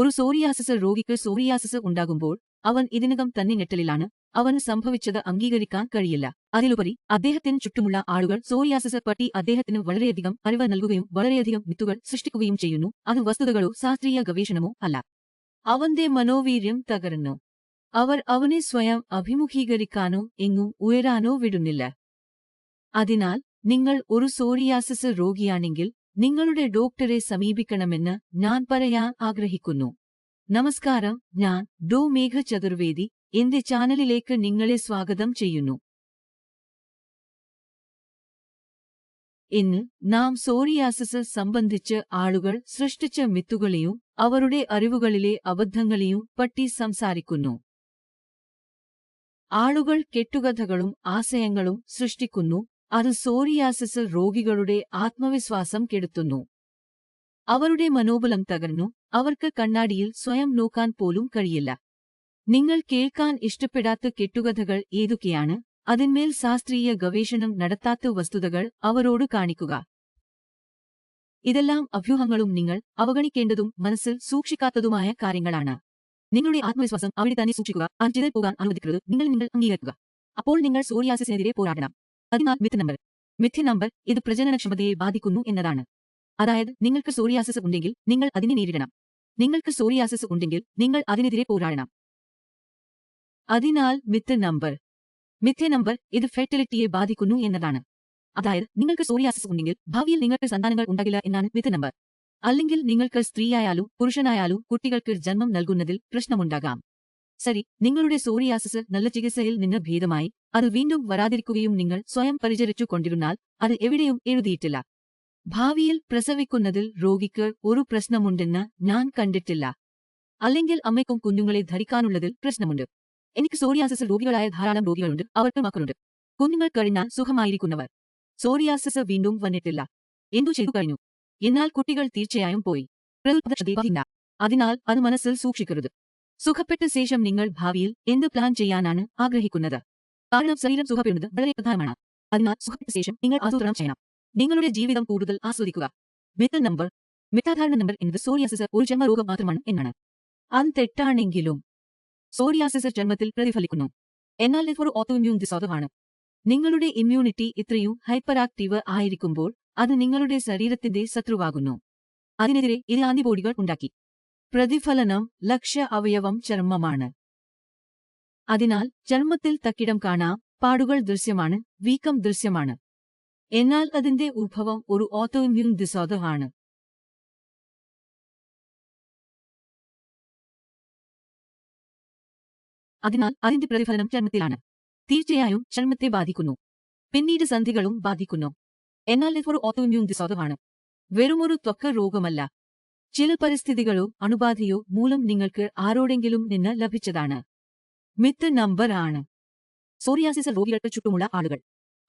ഒരു സോറിയാസിസ് രോഗിക്ക് സോറിയാസിസ് ഉണ്ടാകുമ്പോൾ അവൻ ഇതിനകം തന്നെ ഞെട്ടലിലാണ്. അവന് സംഭവിച്ചത് അംഗീകരിക്കാൻ കഴിയില്ല. അതിലുപരി അദ്ദേഹത്തിന് ചുറ്റുമുള്ള ആളുകൾ സോറിയാസിസ് പറ്റി അദ്ദേഹത്തിന് വളരെയധികം അറിവ് നൽകുകയും വളരെയധികം വിത്തുകൾ സൃഷ്ടിക്കുകയും ചെയ്യുന്നു. അത് വസ്തുതകളോ ശാസ്ത്രീയ ഗവേഷണമോ അല്ല. അവന്റെ മനോവീര്യം തകർന്നു. അവർ അവനെ സ്വയം അഭിമുഖീകരിക്കാനോ എങ്ങും ഉയരാനോ വിടുന്നില്ല. അതിനാൽ നിങ്ങൾ ഒരു സോറിയാസിസ് രോഗിയാണെങ്കിൽ നിങ്ങളുടെ ഡോക്ടറെ സമീപിക്കണമെന്ന് ഞാൻ പറയാൻ ആഗ്രഹിക്കുന്നു. നമസ്കാരം ഞാൻ ഡോ മേഘ ചതുർവേദി എന്റെ ചാനലിലേക്ക് നിങ്ങളെ സ്വാഗതം ചെയ്യുന്നു. ഇന്ന് നാം സോറിയാസിസ് സംബന്ധിച്ച് ആളുകൾ സൃഷ്ടിച്ച മിത്തുകളെയും അവരുടെ അറിവുകളിലെ അബദ്ധങ്ങളെയും പറ്റി സംസാരിക്കുന്നു. ആളുകൾ കെട്ടുകഥകളും ആശയങ്ങളും സൃഷ്ടിക്കുന്നു. അത് സോറിയാസിസ് രോഗികളുടെ ആത്മവിശ്വാസം കെടുത്തുന്നു. അവരുടെ മനോബലം തകർന്നു. അവർക്ക് കണ്ണാടിയിൽ സ്വയം നോക്കാൻ പോലും കഴിയില്ല. നിങ്ങൾ കേൾക്കാൻ ഇഷ്ടപ്പെടാത്ത കെട്ടുകഥകൾ ഏതൊക്കെയാണ്? അതിന്മേൽ ശാസ്ത്രീയ ഗവേഷണം നടത്താത്ത വസ്തുതകൾ അവരോട് കാണിക്കുക. ഇതെല്ലാം അഭ്യൂഹങ്ങളും നിങ്ങൾ അവഗണിക്കേണ്ടതും മനസ്സിൽ സൂക്ഷിക്കാത്തതുമായ കാര്യങ്ങളാണ്. നിങ്ങളുടെ ആത്മവിശ്വാസം അവിടെ തന്നെ സൂക്ഷിക്കുക. അഞ്ചിതൽ പോകാൻ അനുവദിക്കരുത്. നിങ്ങൾ നിങ്ങൾ അംഗീകരിക്കുക. അപ്പോൾ നിങ്ങൾ സോറിയാസിസിനെതിരെ പോരാടണം. അതിനാൽ മിഥ് നമ്പർ. മിഥ്യ നമ്പർ ഇത് പ്രജനനക്ഷമതയെ ബാധിക്കുന്നു എന്നതാണ്. അതായത് നിങ്ങൾക്ക് സോറിയാസിസ് ഉണ്ടെങ്കിൽ നിങ്ങൾ അതിനെ നേരിടണം. നിങ്ങൾക്ക് സോറിയാസിസ് ഉണ്ടെങ്കിൽ നിങ്ങൾ അതിനെതിരെ പോരാടണം. അതിനാൽ മിഥ് നമ്പർ. മിഥ്യ നമ്പർ ഇത് ഫെർട്ടിലിറ്റിയെ ബാധിക്കുന്നു എന്നതാണ്. അതായത് നിങ്ങൾക്ക് സോറിയാസിസ് ഉണ്ടെങ്കിൽ ഭാവിയിൽ നിങ്ങൾക്ക് സന്താനങ്ങൾ ഉണ്ടാകില്ല എന്നാണ് മിഥ് നമ്പർ. അല്ലെങ്കിൽ നിങ്ങൾക്ക് സ്ത്രീയായാലും പുരുഷനായാലും കുട്ടികൾക്ക് ജന്മം നൽകുന്നതിൽ പ്രശ്നമുണ്ടാകാം. ശരി നിങ്ങളുടെ സോറിയാസിസ് നല്ല ചികിത്സയിൽ നിന്ന് ഭേദമായി. അത് വീണ്ടും വരാതിരിക്കുകയും നിങ്ങൾ സ്വയം പരിചരിച്ചു കൊണ്ടിരുന്നാൽ അത് എവിടെയും എഴുതിയിട്ടില്ല. ഭാവിയിൽ പ്രസവിക്കുന്നതിൽ രോഗിക്ക് ഒരു പ്രശ്നമുണ്ടെന്ന് ഞാൻ കണ്ടിട്ടില്ല. അല്ലെങ്കിൽ അമ്മയ്ക്കും കുഞ്ഞുങ്ങളെ ധരിക്കാനുള്ളതിൽ പ്രശ്നമുണ്ട്. എനിക്ക് സോറിയാസിസ് രോഗികളായ ധാരാളം രോഗികളുണ്ട്. അവർക്ക് മക്കളുണ്ട് കുഞ്ഞുങ്ങൾ കഴിഞ്ഞാൽ സുഖമായിരിക്കുന്നവർ. സോറിയാസിസ് വീണ്ടും വന്നിട്ടില്ല. എന്തു ചെയ്തു കഴിഞ്ഞു? എന്നാൽ കുട്ടികൾ തീർച്ചയായും പോയി. അതിനാൽ അത് മനസ്സിൽ സൂക്ഷിക്കരുത്. സുഖപ്പെട്ട ശേഷം നിങ്ങൾ ഭാവിയിൽ എന്ത് പ്ലാൻ ചെയ്യാനാണ് ആഗ്രഹിക്കുന്നത്? കാരണം ശരീരം സുഖപ്പെടുന്നത് വളരെ പ്രധാനമാണ്. അതിനാൽ സുഖപ്പെട്ട ശേഷം നിങ്ങൾ ആസൂത്രണം ചെയ്യണം. നിങ്ങളുടെ ജീവിതം കൂടുതൽ ആസ്വദിക്കുക. Myth number. മിത്താധാരണ നമ്പർ എന്നത് സോറിയാസിസ് ഒരു ജന്മരോഗം മാത്രമാണ് എന്നാണ്. അത് തെറ്റാണെങ്കിലും സോറിയാസിസ് ജന്മത്തിൽ പ്രതിഫലിക്കുന്നു. എന്നാൽ ഇത് ഒരു ഓട്ടോഇമ്മ്യൂൺ ഡിസോർഡറാണ് നിങ്ങളുടെ ഇമ്മ്യൂണിറ്റി ഇത്രയും ഹൈപ്പർ ആക്റ്റീവ് ആയിരിക്കുമ്പോൾ അത് നിങ്ങളുടെ ശരീരത്തിന്റെ ശത്രുവാകുന്നു. അതിനെതിരെ ഇത് ആന്റിബോഡികൾ ഉണ്ടാക്കി. പ്രതിഫലനം ലക്ഷ്യ അവയവം ചർമ്മമാണ്. അതിനാൽ ചർമ്മത്തിൽ തക്കിടം കാണാം പാടുകൾ ദൃശ്യമാണ് വീക്കം ദൃശ്യമാണ്. എന്നാൽ അതിന്റെ ഉത്ഭവം ഒരു ഓട്ടോഇമ്മ്യൂൺ ഡിസോർഡർ ആണ്. അതിനാൽ അതിന്റെ പ്രതിഫലനം ചർമ്മത്തിലാണ്. തീർച്ചയായും ചർമ്മത്തെ ബാധിക്കുന്നു. പിന്നീട് സന്ധികളും ബാധിക്കുന്നു. എന്നാൽ ഇത് ഒരു ഓട്ടോഇമ്മ്യൂൺ ഡിസോർഡർ ആണ്. വെറുമൊരു ത്വക്ക രോഗമല്ല. ചില പരിസ്ഥിതികളോ അണുബാധയോ മൂലം നിങ്ങൾക്ക് ആരോടെങ്കിലും നിന്ന് ലഭിച്ചതാണ്. മിത്ത് നമ്പർ ആണ്. സോറിയാസിസ് രോഗികൾക്ക് ചുറ്റുമുള്ള ആളുകൾ.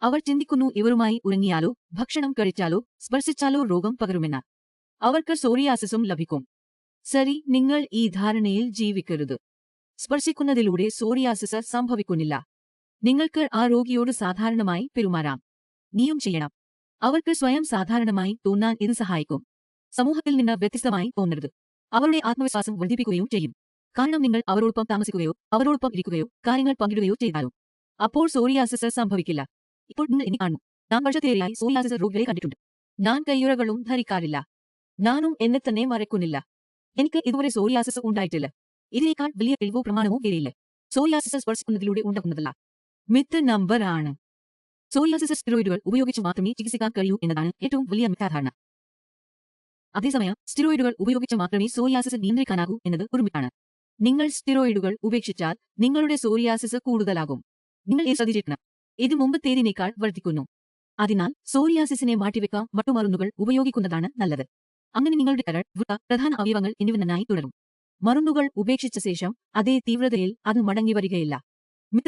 അവർ ചിന്തിക്കുന്നു ഇവരുമായി ഉറങ്ങിയാലോ ഭക്ഷണം കഴിച്ചാലോ സ്പർശിച്ചാലോ രോഗം പകരുമെന്ന്. അവർക്ക് സോറിയാസിസും ലഭിക്കും. സരി നിങ്ങൾ ഈ ധാരണയിൽ ജീവിക്കരുത്. സ്പർശിക്കുന്നതിലൂടെ സോറിയാസിസ് സംഭവിക്കുന്നില്ല. നിങ്ങൾക്ക് ആ രോഗിയോട് സാധാരണമായി പെരുമാറാം. നീയും ചെയ്യണം. അവർക്ക് സ്വയം സാധാരണമായി തോന്നാൻ ഇത് സഹായിക്കും. സമൂഹത്തിൽ നിന്ന് വ്യത്യസ്തമായി തോന്നരുത്. അവരുടെ ആത്മവിശ്വാസം വർദ്ധിപ്പിക്കുകയും ചെയ്യും. കാരണം നിങ്ങൾ അവരോടൊപ്പം താമസിക്കുകയോ അവരോടൊപ്പം ഇരിക്കുകയോ കാര്യങ്ങൾ പങ്കിടുകയോ ചെയ്താലും. അപ്പോൾ സോറിയാസിസ് സംഭവിക്കില്ല. ഇപ്പോൾ നിങ്ങൾ ഇനി കാണും ഞാൻ വർഷത്തേറെയായി സോറിയാസിസ് രോഗികളെ കണ്ടിട്ടുണ്ട്. ഞാൻ കയ്യുറകളും ധരിക്കാറില്ല. ഞാനും എന്നെ തന്നെ മറക്കുന്നില്ല. എനിക്ക് ഇതുവരെ സോറിയാസിസ് ഉണ്ടായിട്ടില്ല. ഇതിനേക്കാൾ വലിയ തെളിവോ പ്രമാണമോ ഇരയില്ല സോറിയാസിസ് സ്പർശിക്കുന്നതിലൂടെ ഉണ്ടാക്കുന്നതല്ല മിത്ത് നമ്പർ ആണ്. സോറിയാസിസ് സ്റ്റിറോയിഡുകൾ ഉപയോഗിച്ച് മാത്രമേ ചികിത്സിക്കാൻ കഴിയൂ എന്നതാണ് ഏറ്റവും വലിയ മിഥ്യാധാരണ. അതേസമയം സ്റ്റിറോയിഡുകൾ ഉപയോഗിച്ച് മാത്രമേ സോറിയാസിസ് നിയന്ത്രിക്കാനാകൂ എന്നത് ഒരു മിത്താണ്. നിങ്ങൾ സ്റ്റിറോയിഡുകൾ ഉപേക്ഷിച്ചാൽ നിങ്ങളുടെ സോറിയാസിസ് കൂടുതലാകും. നിങ്ങൾ ഇത് ശ്രദ്ധിച്ചിരിക്കണം. ഇത് മുമ്പത്തേതിനേക്കാൾ വർദ്ധിക്കുന്നു. അതിനാൽ സോറിയാസിസിനെ മാറ്റിവെക്കാൻ മട്ടുമരുന്നുകൾ ഉപയോഗിക്കുന്നതാണ് നല്ലത്. അങ്ങനെ നിങ്ങളുടെ കരൾ വൃത്ത പ്രധാന അവയവങ്ങൾ എന്നിവ നന്നായി തുടരും. മരുന്നുകൾ ഉപേക്ഷിച്ച ശേഷം അതേ തീവ്രതയിൽ അത് മടങ്ങി വരികയില്ല.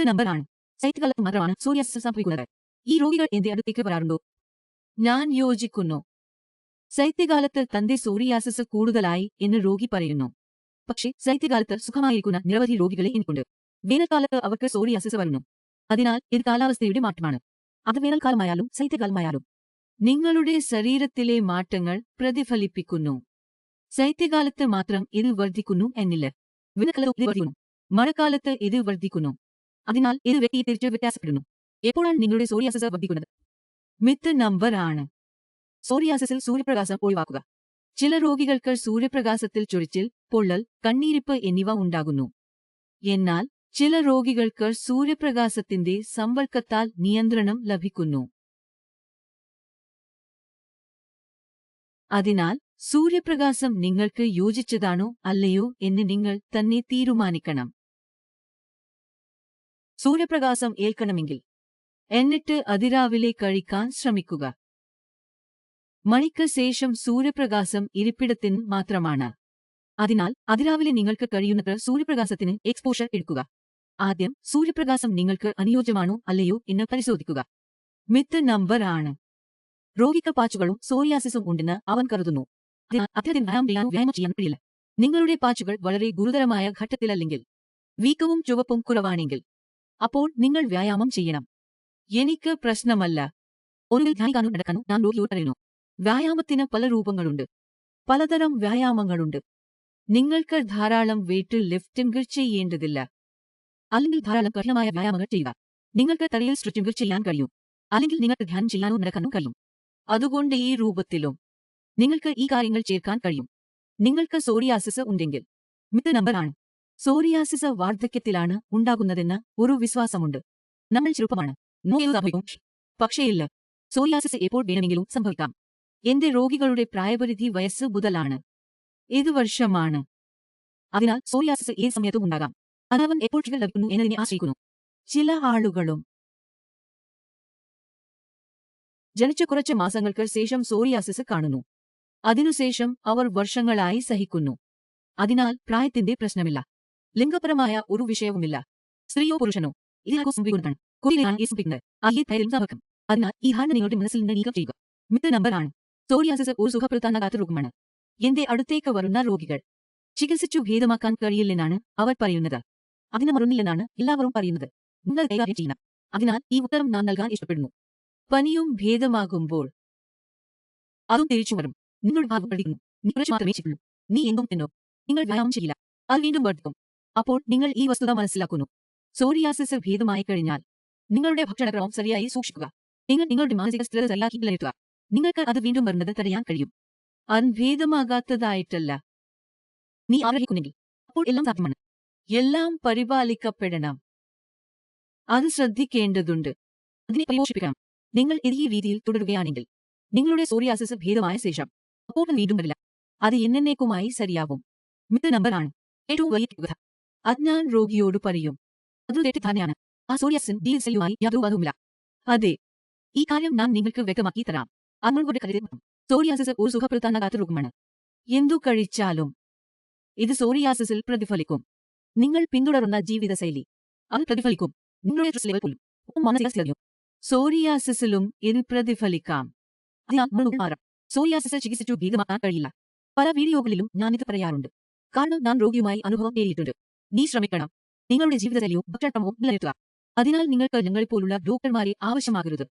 നമ്പർ ആണ്. ശൈത്യകാലത്ത് മാത്രമാണ് സോറിയാസിസ് സംഭവിക്കുന്നത്. ഈ രോഗികൾ എന്റെ അടുത്തേക്ക് വരാറുണ്ടോ? ഞാൻ യോജിക്കുന്നു. ശൈത്യകാലത്ത് തന്റെ സോറിയാസിസ് കൂടുതലായി എന്ന് രോഗി പറയുന്നു. പക്ഷേ ശൈത്യകാലത്ത് സുഖമായിരിക്കുന്ന നിരവധി രോഗികളെ എനിക്കുണ്ട് വേനൽക്കാലത്ത് അവർക്ക് സോറിയാസിസ് വരുന്നു. അതിനാൽ ഇത് കാലാവസ്ഥയുടെ മാറ്റമാണ്. അത് വേനൽക്കാലമായാലും ശൈത്യകാലമായാലും നിങ്ങളുടെ ശരീരത്തിലെ മാറ്റങ്ങൾ പ്രതിഫലിപ്പിക്കുന്നു. ശൈത്യകാലത്ത് മാത്രം ഇത് വർദ്ധിക്കുന്നു എന്നില്ല. വേനൽക്കാലത്ത് വർദ്ധിക്കുന്നു. മഴക്കാലത്ത് ഇത് വർദ്ധിക്കുന്നു. അതിനാൽ ഇത് വ്യക്തി തിരിച്ച് വ്യത്യാസപ്പെടുന്നു. എപ്പോഴാണ് നിങ്ങളുടെ സോറിയാസിസ് വർദ്ധിക്കുന്നത്? മിത്ത് നമ്പർ ആണ്. സോറിയാസിസിൽ സൂര്യപ്രകാശം ഒഴിവാക്കുക. ചില രോഗികൾക്ക് സൂര്യപ്രകാശത്തിൽ ചൊരിച്ചിൽ പൊള്ളൽ കണ്ണീരിപ്പ് എന്നിവ ഉണ്ടാകുന്നു. എന്നാൽ ചില രോഗികൾക്ക് സൂര്യപ്രകാശത്തിന്റെ സമ്പർക്കത്താൽ നിയന്ത്രണം ലഭിക്കുന്നു. അതിനാൽ സൂര്യപ്രകാശം നിങ്ങൾക്ക് യോജിച്ചതാണോ അല്ലയോ എന്ന് നിങ്ങൾ തന്നെ തീരുമാനിക്കണം. സൂര്യപ്രകാശം ഏൽക്കണമെങ്കിൽ എന്നിട്ട് അതിരാവിലെ കഴിക്കാൻ ശ്രമിക്കുക. മണിക്ക് ശേഷം സൂര്യപ്രകാശം ഇരിപ്പിടത്തിന് മാത്രമാണ്. അതിനാൽ അതിരാവിലെ നിങ്ങൾക്ക് കഴിയുന്നത്ര സൂര്യപ്രകാശത്തിന് എക്സ്പോഷർ എടുക്കുക. ആദ്യം സൂര്യപ്രകാശം നിങ്ങൾക്ക് അനുയോജ്യമാണോ അല്ലയോ എന്ന് പരിശോധിക്കുക. മിത്ത് നമ്പർ ആണ്. രോഗിക്ക് പാച്ചുകളും സോറിയാസിസും ഉണ്ടെന്ന് അവൻ കരുതുന്നു. അദ്ദേഹത്തിന് വ്യായാമം വ്യായാമം ചെയ്യാൻ കഴിയില്ല. നിങ്ങളുടെ പാച്ചുകൾ വളരെ ഗുരുതരമായ ഘട്ടത്തിലല്ലെങ്കിൽ വീക്കവും ചുവപ്പും കുറവാണെങ്കിൽ അപ്പോൾ നിങ്ങൾ വ്യായാമം ചെയ്യണം. എനിക്ക് പ്രശ്നമല്ല. ഒന്നുകിൽ ധ്യാനിക്കാനോ നടക്കാനോ ഞാൻ രോഗിയോട് പറയുന്നു. വ്യായാമത്തിന് പല രൂപങ്ങളുണ്ട്. പലതരം വ്യായാമങ്ങളുണ്ട്. നിങ്ങൾക്ക് ധാരാളം വെയിറ്റ് ലിഫ്റ്റിംഗ് ചെയ്യേണ്ടതില്ല. അല്ലെങ്കിൽ ധാരാളം കഠിനമായ വ്യായാമങ്ങൾ ചെയ്യുക. നിങ്ങൾക്ക് തലയിൽ സ്ട്രെച്ചിംഗ് ചെയ്യാൻ കഴിയും. അല്ലെങ്കിൽ നിങ്ങൾക്ക് ധ്യാനം ചെയ്യാനോ നടക്കാനോ കഴിയും. അതുകൊണ്ട് ഈ രൂപത്തിലും നിങ്ങൾക്ക് ഈ കാര്യങ്ങൾ ചേർക്കാൻ കഴിയും. നിങ്ങൾക്ക് സോറിയാസിസ് ഉണ്ടെങ്കിൽ മിത്ത നമ്പർ ആണ്. സോറിയാസിസ് വാർദ്ധക്യത്തിലാണ് ഉണ്ടാകുന്നതെന്ന് ഒരു വിശ്വാസമുണ്ട്. നമ്മൾ ചെറുപ്പമാണ്. നോയൽ സംഭവിക്കും പക്ഷേ ഇല്ല. സോറിയാസിസ് എപ്പോൾ വേണമെങ്കിലും സംഭവിക്കാം. എന്റെ രോഗികളുടെ പ്രായപരിധി വയസ്സ് മുതലാണ്. ഏത് വർഷമാണ്? അതിനാൽ സോറിയാസിസ് ഏത് സമയത്തും ഉണ്ടാകാം അതവൻ എപ്പോൾ ട്രിഗർ ലഭിക്കുന്നു എന്നതിനെ ആശ്രയിക്കുന്നു. ചില ആളുകളും ജനിച്ച കുറച്ച് മാസങ്ങൾക്ക് ശേഷം സോറിയാസിസ് കാണുന്നു. അതിനുശേഷം അവർ വർഷങ്ങളായി സഹിക്കുന്നു. അതിനാൽ പ്രായത്തിന്റെ പ്രശ്നമില്ല. ലിംഗപരമായ ഒരു വിഷയവുമില്ല. സ്ത്രീയോ പുരുഷനോ? ഇതിനാർക്കും സംഭവിക്കുന്നതാണ്. കുറിയിലാണ് ഈ സംഭവിക്കുന്നത്. അതിനാൽ ഈ ധാരണ നിങ്ങളുടെ മനസ്സിൽ നിന്ന് നീക്കം ചെയ്യുക. മിത്ര നമ്പറാണ് സോറിയാസിസ് ഒരു സുഖപ്പെടുത്താനാകാത്ത രോഗമാണ്. എന്റെ അടുത്തേക്ക് വരുന്ന രോഗികൾ? ചികിത്സിച്ചു ഭേദമാക്കാൻ കഴിയില്ലെന്നാണ് അവർ പറയുന്നത്. അതിന് മറുന്നില്ലെന്നാണ് എല്ലാവരും പറയുന്നത്. നിങ്ങൾ കൈകാര്യം ചെയ്യണം. അതിനാൽ ഈ ഉത്തരം ഞാൻ നൽകാൻ ഇഷ്ടപ്പെടുന്നു. പനിയും ഭേദമാകുമ്പോൾ അതും തിരിച്ചു വരും. നിങ്ങളുടെ ഭാഗം പഠിക്കുന്നു. നീ കുറച്ച് മാത്രമേ ചെയ്യുള്ളൂ നീ എന്തും തിന്നോ. നിങ്ങൾ വ്യായാമം ചെയ്യില്ല. അത് വീണ്ടും വർദ്ധിക്കും. അപ്പോൾ നിങ്ങൾ ഈ വസ്തുത മനസ്സിലാക്കുന്നു. സോറിയാസിസ് ഭേദമായി കഴിഞ്ഞാൽ നിങ്ങളുടെ ഭക്ഷണക്രമം ശരിയായി സൂക്ഷിക്കുക. നിങ്ങൾ നിങ്ങളുടെ മാനസിക സ്ഥിരത ശരിയാക്കി നിലനിർത്തുക. നിങ്ങൾക്ക് അത് വീണ്ടും വരുന്നത് തടയാൻ കഴിയും. അൻഭേദമാകാത്തതായിട്ടല്ല. നീ ആഗ്രഹിക്കുന്നെങ്കിൽ അപ്പോൾ എല്ലാം സാധ്യമാണ്. എല്ലാം പരിപാലിക്കപ്പെടണം. അത് ശ്രദ്ധിക്കേണ്ടതുണ്ട്. അതിനെ പരിപോഷിപ്പിക്കണം നിങ്ങൾ ഇത് ഈ രീതിയിൽ തുടരുകയാണെങ്കിൽ നിങ്ങളുടെ സോറിയാസിസ് ഭേദമായ ശേഷം അപ്പോൾ വീണ്ടും വരില്ല. അത് എന്നേക്കുമായി ശരിയാവും. മിത്ത നമ്പർ ആണ്. ഏറ്റവും വലിയ കഥ അത് ഞാൻ രോഗിയോട് പറയും. അത് തെറ്റിദ്ധാരണയാണ്. ആ സോറിയാസിൻ ഡി സെല്ലുമായി യാതൊരു ബന്ധവുമില്ല. അതെ. ഈ കാര്യം ഞാൻ നിങ്ങൾക്ക് വ്യക്തമാക്കി തരാം. കരുതി സോറിയാസിസ് ഒരു സുഖപ്പെടുത്താനാകാത്ത രോഗമാണ് എന്തു കഴിച്ചാലും. ഇത് സോറിയാസിസിൽ പ്രതിഫലിക്കും. നിങ്ങൾ പിന്തുടരുന്ന ജീവിതശൈലി. അത് പ്രതിഫലിക്കും. നിങ്ങളുടെ പോലും. സോറിയാസിസിലും ഇത് പ്രതിഫലിക്കാം. സോറിയാസിസ് ചികിത്സിച്ചു ഭീതമാക്കാൻ കഴിയില്ല. പല വീഡിയോകളിലും ഞാനിത് പറയാറുണ്ട്. കാരണം ഞാൻ രോഗിയുമായി അനുഭവം നേരിയിട്ടുണ്ട്. നീ ശ്രമിക്കണം. നിങ്ങളുടെ ജീവിതശൈലിയും ഭക്ഷണക്രമവും നിലനിർത്തുക. അതിനാൽ നിങ്ങൾക്ക് ഞങ്ങളെപ്പോലുള്ള ഡോക്ടർമാരെ ആവശ്യമാകരുത്.